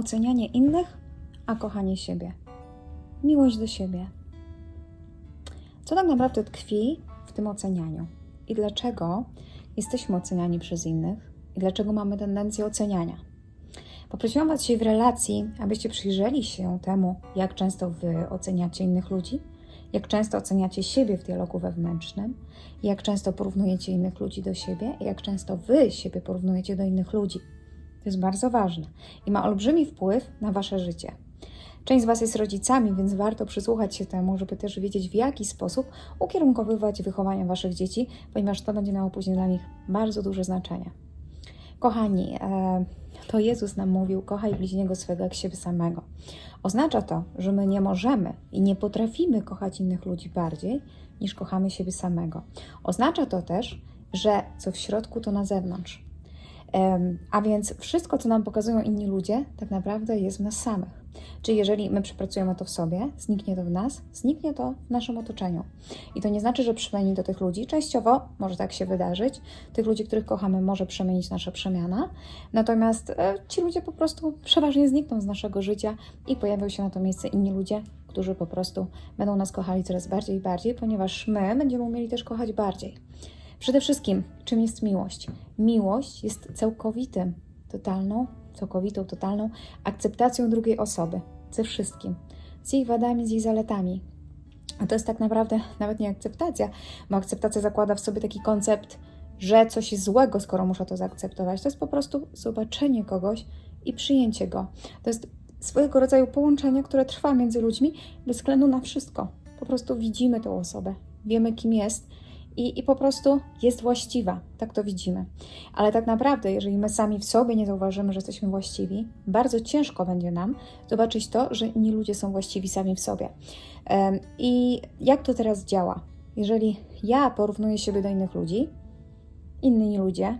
ocenianie innych, a kochanie siebie. Miłość do siebie. Co tak naprawdę tkwi w tym ocenianiu? I dlaczego jesteśmy oceniani przez innych? I dlaczego mamy tendencję oceniania? Poprosiłam Was dzisiaj w relacji, abyście przyjrzeli się temu, jak często Wy oceniacie innych ludzi, jak często oceniacie siebie w dialogu wewnętrznym, jak często porównujecie innych ludzi do siebie, jak często Wy siebie porównujecie do innych ludzi. To jest bardzo ważne i ma olbrzymi wpływ na Wasze życie. Część z Was jest rodzicami, więc warto przysłuchać się temu, żeby też wiedzieć, w jaki sposób ukierunkowywać wychowanie Waszych dzieci, ponieważ to będzie miało później dla nich bardzo duże znaczenie. Kochani, e, to Jezus nam mówił: kochaj bliźniego swego jak siebie samego. Oznacza to, że my nie możemy i nie potrafimy kochać innych ludzi bardziej niż kochamy siebie samego. Oznacza to też, że co w środku, to na zewnątrz. A więc wszystko, co nam pokazują inni ludzie, tak naprawdę jest w nas samych. Czyli jeżeli my przepracujemy to w sobie, zniknie to w nas, zniknie to w naszym otoczeniu. I to nie znaczy, że przemieni to tych ludzi. Częściowo może tak się wydarzyć. Tych ludzi, których kochamy, może przemienić nasza przemiana. Natomiast e, ci ludzie po prostu przeważnie znikną z naszego życia i pojawią się na to miejsce inni ludzie, którzy po prostu będą nas kochali coraz bardziej i bardziej, ponieważ my będziemy umieli też kochać bardziej. Przede wszystkim, czym jest miłość? Miłość jest całkowitym, totalną, całkowitą, totalną akceptacją drugiej osoby ze wszystkim, z jej wadami, z jej zaletami. A to jest tak naprawdę nawet nie akceptacja, bo akceptacja zakłada w sobie taki koncept, że coś jest złego, skoro muszę to zaakceptować. To jest po prostu zobaczenie kogoś i przyjęcie go. To jest swojego rodzaju połączenie, które trwa między ludźmi bez względu na wszystko. Po prostu widzimy tę osobę, wiemy kim jest i, i po prostu jest właściwa. Tak to widzimy. Ale tak naprawdę, jeżeli my sami w sobie nie zauważymy, że jesteśmy właściwi, bardzo ciężko będzie nam zobaczyć to, że inni ludzie są właściwi sami w sobie. I jak to teraz działa? Jeżeli ja porównuję siebie do innych ludzi, inni ludzie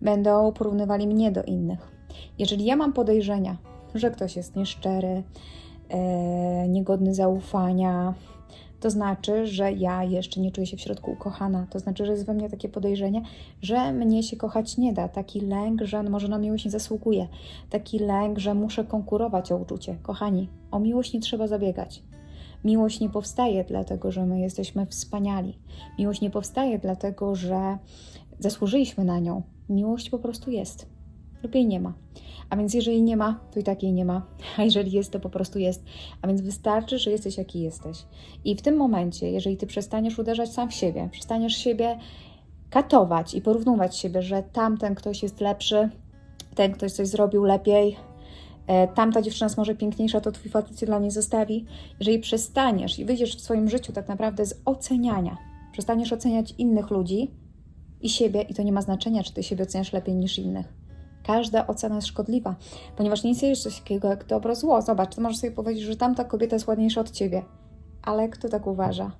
będą porównywali mnie do innych. Jeżeli ja mam podejrzenia, że ktoś jest nieszczery, e, niegodny zaufania, to znaczy, że ja jeszcze nie czuję się w środku ukochana. To znaczy, że jest we mnie takie podejrzenie, że mnie się kochać nie da. Taki lęk, że może na miłość nie zasługuję. Taki lęk, że muszę konkurować o uczucie. Kochani, o miłość nie trzeba zabiegać. Miłość nie powstaje dlatego, że my jesteśmy wspaniali. Miłość nie powstaje dlatego, że zasłużyliśmy na nią. Miłość po prostu jest. Lub jej nie ma. A więc jeżeli nie ma, to i tak jej nie ma. A jeżeli jest, to po prostu jest. A więc wystarczy, że jesteś jaki jesteś. I w tym momencie, jeżeli ty przestaniesz uderzać sam w siebie, przestaniesz siebie katować i porównywać siebie, że tamten ktoś jest lepszy, ten ktoś coś zrobił lepiej, e, tamta dziewczyna jest może piękniejsza, to twój facet cię dla niej zostawi. Jeżeli przestaniesz i wyjdziesz w swoim życiu tak naprawdę z oceniania, przestaniesz oceniać innych ludzi i siebie, i to nie ma znaczenia, czy ty siebie oceniasz lepiej niż innych. Każda ocena jest szkodliwa, ponieważ nie istnieje coś takiego jak dobro, zło. Zobacz, ty możesz sobie powiedzieć, że tamta kobieta jest ładniejsza od ciebie, ale kto tak uważa?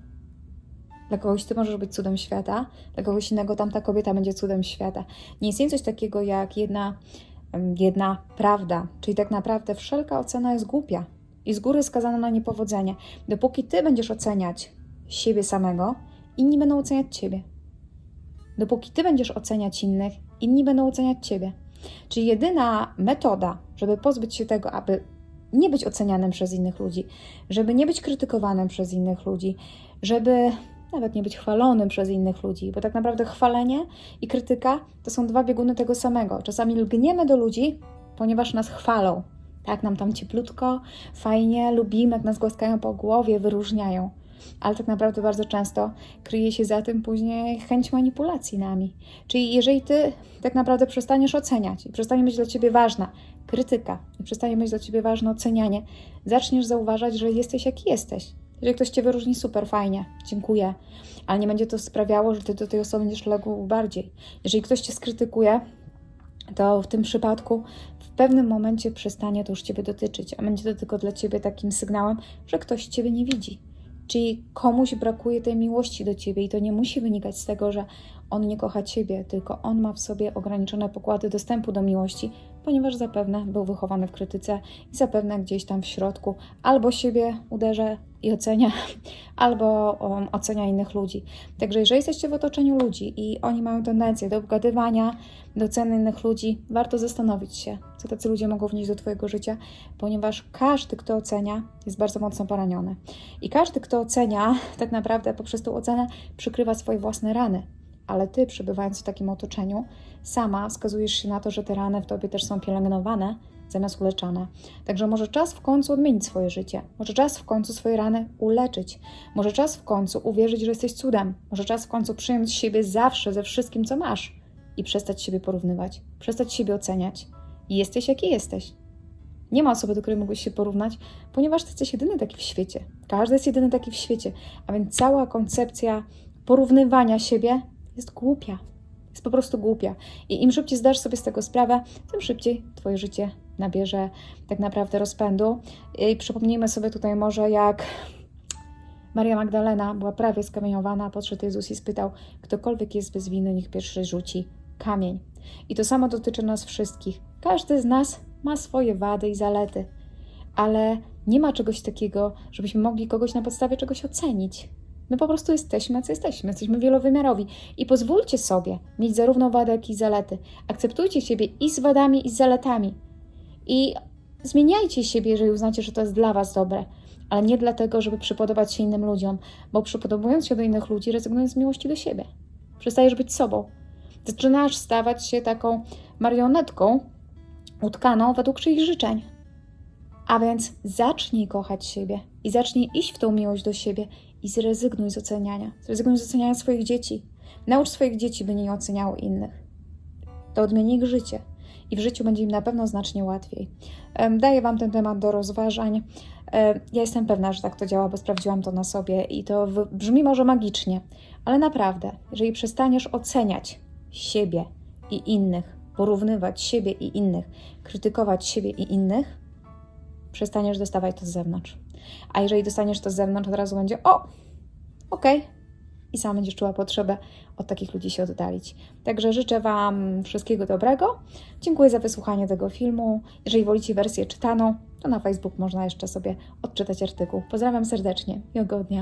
Dla kogoś ty możesz być cudem świata, dla kogoś innego tamta kobieta będzie cudem świata. Nie istnieje coś takiego jak jedna, jedna prawda, czyli tak naprawdę wszelka ocena jest głupia i z góry skazana na niepowodzenie. Dopóki ty będziesz oceniać siebie samego, inni będą oceniać ciebie. Dopóki ty będziesz oceniać innych, inni będą oceniać ciebie. Czyli jedyna metoda, żeby pozbyć się tego, aby nie być ocenianym przez innych ludzi, żeby nie być krytykowanym przez innych ludzi, żeby nawet nie być chwalonym przez innych ludzi, bo tak naprawdę chwalenie i krytyka to są dwa bieguny tego samego. Czasami lgniemy do ludzi, ponieważ nas chwalą. Tak, nam tam cieplutko, fajnie, lubimy, jak nas głaskają po głowie, wyróżniają. Ale tak naprawdę bardzo często kryje się za tym później chęć manipulacji nami. Czyli jeżeli ty tak naprawdę przestaniesz oceniać i przestanie być dla ciebie ważna krytyka i przestanie być dla ciebie ważne ocenianie, zaczniesz zauważać, że jesteś jaki jesteś. Jeżeli ktoś cię wyróżni, super, fajnie, dziękuję, ale nie będzie to sprawiało, że ty do tej osoby będziesz legł bardziej. Jeżeli ktoś cię skrytykuje, to w tym przypadku w pewnym momencie przestanie to już ciebie dotyczyć, a będzie to tylko dla ciebie takim sygnałem, że ktoś ciebie nie widzi. Czyli komuś brakuje tej miłości do ciebie i to nie musi wynikać z tego, że on nie kocha ciebie, tylko on ma w sobie ograniczone pokłady dostępu do miłości, ponieważ zapewne był wychowany w krytyce i zapewne gdzieś tam w środku albo siebie uderza i ocenia, albo um, ocenia innych ludzi. Także jeżeli jesteście w otoczeniu ludzi i oni mają tendencję do obgadywania, do oceny innych ludzi, warto zastanowić się, co tacy ludzie mogą wnieść do Twojego życia, ponieważ każdy, kto ocenia, jest bardzo mocno poraniony. I każdy, kto ocenia, tak naprawdę poprzez tą ocenę przykrywa swoje własne rany. Ale Ty, przebywając w takim otoczeniu, sama wskazujesz się na to, że te rany w Tobie też są pielęgnowane, zamiast uleczane. Także może czas w końcu odmienić swoje życie. Może czas w końcu swoje rany uleczyć. Może czas w końcu uwierzyć, że jesteś cudem. Może czas w końcu przyjąć siebie zawsze ze wszystkim, co masz i przestać siebie porównywać, przestać siebie oceniać. Jesteś jaki jesteś. Nie ma osoby, do której mógłbyś się porównać, ponieważ ty jesteś jedyny taki w świecie. Każdy jest jedyny taki w świecie. A więc cała koncepcja porównywania siebie jest głupia. Jest po prostu głupia. I im szybciej zdasz sobie z tego sprawę, tym szybciej Twoje życie nabierze tak naprawdę rozpędu. I przypomnijmy sobie tutaj może, jak Maria Magdalena była prawie skamieniowana, podszedł Jezus i spytał, ktokolwiek jest bez winy, niech pierwszy rzuci kamień. I to samo dotyczy nas wszystkich. Każdy z nas ma swoje wady i zalety, ale nie ma czegoś takiego, żebyśmy mogli kogoś na podstawie czegoś ocenić. My po prostu jesteśmy, co jesteśmy. Jesteśmy wielowymiarowi. I pozwólcie sobie mieć zarówno wady, jak i zalety. Akceptujcie siebie i z wadami, i z zaletami. I zmieniajcie siebie, jeżeli uznacie, że to jest dla Was dobre. Ale nie dlatego, żeby przypodobać się innym ludziom, bo przypodobując się do innych ludzi, rezygnujesz z miłości do siebie. Przestajesz być sobą. Zaczynasz stawać się taką marionetką utkaną według czyichś życzeń. A więc zacznij kochać siebie i zacznij iść w tą miłość do siebie i zrezygnuj z oceniania. Zrezygnuj z oceniania swoich dzieci. Naucz swoich dzieci, by nie oceniały innych. To odmieni ich życie i w życiu będzie im na pewno znacznie łatwiej. Daję Wam ten temat do rozważań. Ja jestem pewna, że tak to działa, bo sprawdziłam to na sobie i to brzmi może magicznie, ale naprawdę, jeżeli przestaniesz oceniać siebie i innych, porównywać siebie i innych, krytykować siebie i innych, przestaniesz dostawać to z zewnątrz. A jeżeli dostaniesz to z zewnątrz, od razu będzie o, okej. I sama będziesz czuła potrzebę od takich ludzi się oddalić. Także życzę Wam wszystkiego dobrego. Dziękuję za wysłuchanie tego filmu. Jeżeli wolicie wersję czytaną, to na Facebook można jeszcze sobie odczytać artykuł. Pozdrawiam serdecznie. Miłego dnia.